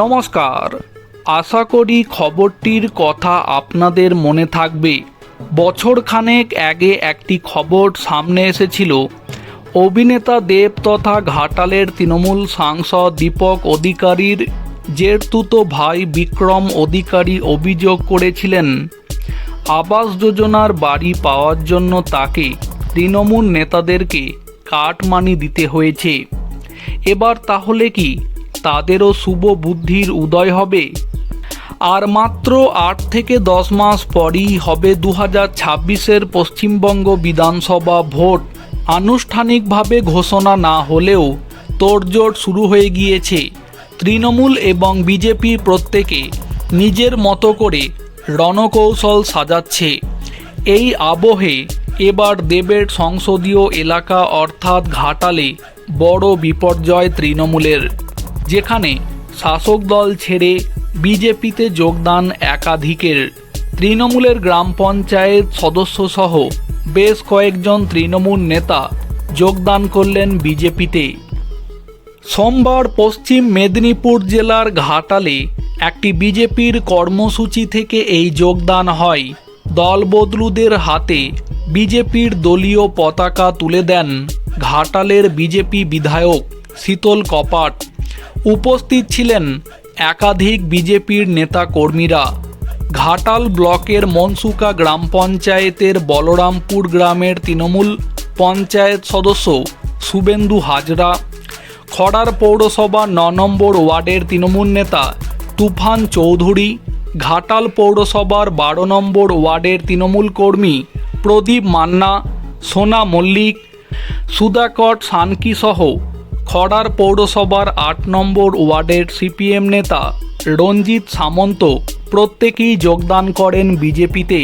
নমস্কার। আশা করি খবরটির কথা আপনাদের মনে থাকবে। বছরখানেক আগে একটি খবর সামনে এসেছিল। অভিনেতা দেব তথা ঘাটালের তৃণমূল সাংসদ দীপক অধিকারীর জেরতুতো ভাই বিক্রম অধিকারী অভিযোগ করেছিলেন, আবাস যোজনার বাড়ি পাওয়ার জন্য তাকে তৃণমূল নেতাদেরকে কাটমানি দিতে হয়েছে। এবার তাহলে কি তাদেরও শুভ বুদ্ধির উদয় হবে। আর মাত্র আট থেকে দশ মাস পরই হবে দু হাজার ছাব্বিশের পশ্চিমবঙ্গ বিধানসভা ভোট। আনুষ্ঠানিকভাবে ঘোষণা না হলেও তোড়জোড় শুরু হয়ে গিয়েছে। তৃণমূল এবং বিজেপি প্রত্যেকে নিজের মতো করে রণকৌশল সাজাচ্ছে। এই আবহে এবার দেবের সংসদীয় এলাকা অর্থাৎ ঘাটালে বড় বিপর্যয় তৃণমূলের। যেখানে শাসক দল ছেড়ে বিজেপিতে যোগদান একাধিকের। তৃণমূলের গ্রাম পঞ্চায়েত সদস্যসহ বেশ কয়েকজন তৃণমূল নেতা যোগদান করলেন বিজেপিতে। সোমবার পশ্চিম মেদিনীপুর জেলার ঘাটালে একটি বিজেপির কর্মসূচি থেকে এই যোগদান হয়। দলবদলুদের হাতে বিজেপির দলীয় পতাকা তুলে দেন ঘাটালের বিজেপি বিধায়ক শীতল কপাট। উপস্থিত ছিলেন একাধিক বিজেপির নেতা কর্মীরা ঘাটাল ব্লকের মনসুকা গ্রাম পঞ্চায়েতের বলরামপুর গ্রামের তৃণমূল পঞ্চায়েত সদস্য শুভেন্দু হাজরা। খড়ার পৌরসভা ন নম্বর ওয়ার্ডের তৃণমূল নেতা তুফান চৌধুরী। ঘাটাল পৌরসভার বারো নম্বর ওয়ার্ডের তৃণমূল কর্মী প্রদীপ মান্না, সোনা মল্লিক সুদাকট সানকি সহ খড়ার পৌরসভার আট নম্বর ওয়ার্ডের সিপিএম নেতা রঞ্জিত সামন্ত প্রত্যেকেই যোগদান করেন বিজেপিতে।